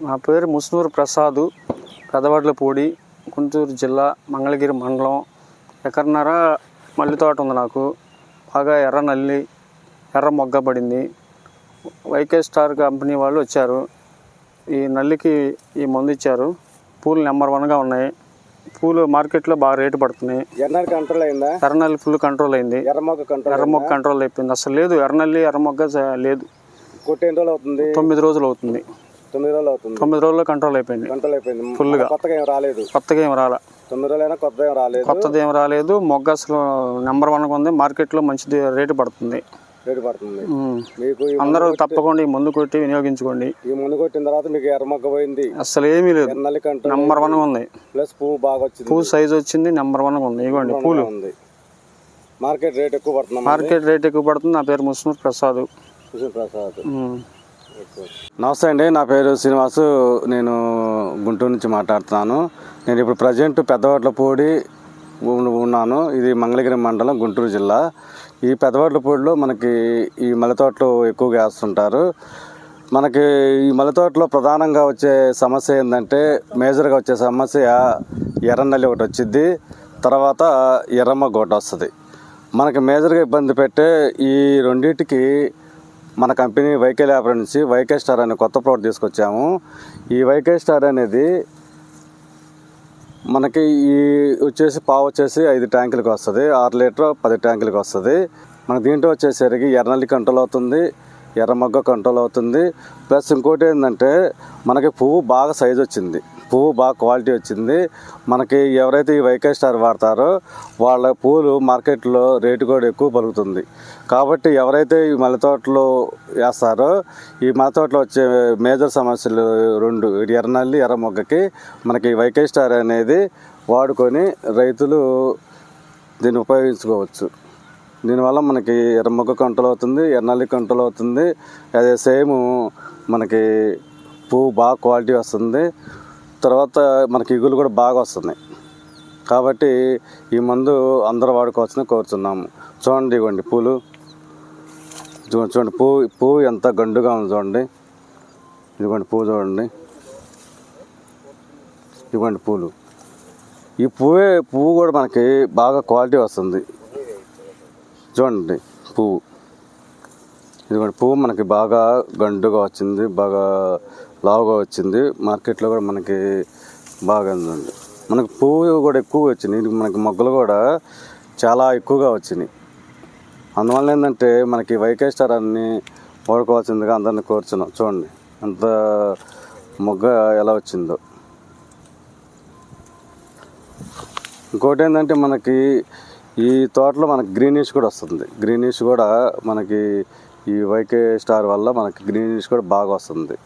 నా పేరు ముస్నూరు ప్రసాద్ పెదవడ్లపూడి గుంటూరు జిల్లా మంగళగిరి మండలం ఎకరన్నర మల్లి తోట ఉంది నాకు. బాగా ఎర్ర నల్లి ఎర్ర మొగ్గ పడింది. వైకే స్టార్ కంపెనీ వాళ్ళు వచ్చారు. ఈ నల్లికి ఈ మందు ఇచ్చారు. పూలు నెంబర్ వన్గా ఉన్నాయి. పూలు మార్కెట్లో బాగా రేటు పడుతున్నాయి. ఎర్రనల్లి కంట్రోల్ అయిందా? ఎర్రనల్లి ఫుల్ కంట్రోల్ అయింది. ఎర్రమొక్క కంట్రోల్ ఎర్రమొగ్గ కంట్రోల్ అయిపోయింది. అసలు లేదు ఎర్రనల్లి ఎర్రమొగ్గ లేదు. కొట్టి ఎన్ని రోజులు అవుతుంది? తొమ్మిది రోజులు అవుతుంది. తొమ్మిది రోజులు అవుతుంది. తొమ్మిది రోజుల్లో కంట్రోల్ అయిపోయింది. కంట్రోల్ అయిపోయింది. ఫుల్గా. కొత్తగా ఏం రాలేదు. కొత్తగా ఏం రాలా. తొమ్మిది రోజులైనా కొత్తగా ఏం రాలేదు. కొత్తది ఏం రాలేదు. మొగ్గ అసలు నెంబర్ వన్గా ఉంది. మార్కెట్లో మంచిది రేటు పడుతుంది. రేటు పడుతుంది. మీకు అందరూ తప్పకుండా ఈ మందు కొట్టి వినియోగించుకోండి. ఈ ముందు కొట్టిన తర్వాత మీకు ఎర్రమొక్క పోయింది. అసలు ఏమీ లేదు. నెంబర్ వన్గా ఉంది. ప్లస్ పువ్వు బాగా వచ్చింది. పువ్వు సైజ్ వచ్చింది. నెంబర్ వన్గా ఉంది. ఇవ్వండి పూలు. ఉంది. మార్కెట్ రేట్ ఎక్కువ పడుతున్నాం మార్కెట్ రేట్ ఎక్కువ పడుతుంది. నా పేరు ముస్నూర్ ప్రసాద్. ప్రసాద్. నమస్తే అండి నా పేరు శ్రీనివాసు. నేను గుంటూరు నుంచి మాట్లాడుతున్నాను. నేను ఇప్పుడు ప్రజెంట్ పెద్దవాట్లపూడి ఉన్నాను. ఇది మంగళగిరి మండలం గుంటూరు జిల్లా. ఈ పెద్దవాట్లపూడిలో మనకి ఈ మల్లెతోటలు ఎక్కువగా వేస్తుంటారు. మనకి ఈ మల్లెతోటలో ప్రధానంగా వచ్చే సమస్య ఏంటంటే మేజర్గా వచ్చే సమస్య ఎర్రనల్లి ఒకటి వచ్చింది తర్వాత ఎర్రమ్మ గోట వస్తుంది. మనకి మేజర్గా ఇబ్బంది పెట్టే ఈ రెండింటికి మన కంపెనీ వైకే ల్యాబ్ నుంచి వైకే స్టార్ అనే కొత్త ప్రోడక్ట్ తీసుకొచ్చాము. ఈ వైకే స్టార్ అనేది మనకి ఈ వచ్చేసి పావు వచ్చేసి ఐదు ట్యాంకులకు వస్తుంది. ఆరు లీటర్ పది ట్యాంకులకు వస్తుంది. మనకి దీంట్లో వచ్చేసరికి ఎర్రనల్లి కంట్రోల్ అవుతుంది ఎర్రమగ్గ కంట్రోల్ అవుతుంది. ప్లస్ ఇంకోటి ఏంటంటే మనకి పువ్వు బాగా సైజ్ వచ్చింది. పువ్వు బాగా క్వాలిటీ వచ్చింది. మనకి ఎవరైతే ఈ వైకే స్టార్ వాడతారో వాళ్ళ పూలు మార్కెట్లో రేటు కూడా ఎక్కువ పలుకుతుంది. కాబట్టి ఎవరైతే ఈ మల్లె తోటలో వేస్తారో ఈ మల్లె తోటలో వచ్చే మేజర్ సమస్యలు రెండు ఎర్రనల్లి ఎర్ర మొగ్గకి మనకి వైకే స్టార్ అనేది వాడుకొని రైతులు దీన్ని ఉపయోగించుకోవచ్చు. దీనివల్ల మనకి ఎర్రమొగ్గ కంట్రోల్ అవుతుంది ఎర్రనల్లి కంట్రోల్ అవుతుంది. అదే సేమ్ మనకి పువ్వు బాగా క్వాలిటీ వస్తుంది. తర్వాత మనకి ఇగులు కూడా బాగా వస్తున్నాయి కాబట్టి ఈ మందు అందరూ వాడుకోవచ్చని కోరుతున్నాము చూడండి ఇవ్వండి పూలు. చూడండి చూడండి పువ్వు పువ్వు ఎంత గండుగా ఉంది చూడండి. ఇదిగోండి పువ్వు చూడండి. ఇవ్వండి పూలు. ఈ పువ్వే పువ్వు కూడా మనకి బాగా క్వాలిటీ వస్తుంది. చూడండి పువ్వు. ఇదిగోండి పువ్వు మనకి బాగా గండుగా వచ్చింది బాగా లావుగా వచ్చింది. మార్కెట్లో కూడా మనకి బాగా ఉందండి మనకి పువ్వు కూడా ఎక్కువ వచ్చినాయి. మనకి మొగ్గలు కూడా చాలా ఎక్కువగా వచ్చినాయి. అందువల్ల ఏంటంటే మనకి వైకే స్టార్ అన్ని వాడుకోవాల్సిందిగా అందరిని కోరుచున్నాం. చూడండి అంత మొగ్గ ఎలా వచ్చిందో. ఇంకోటి ఏంటంటే మనకి ఈ తోటలో మనకి గ్రీనిష్ కూడా వస్తుంది. గ్రీనిష్ కూడా మనకి ఈ వైకే స్టార్ వల్ల మనకి గ్రీనిష్ కూడా బాగా వస్తుంది.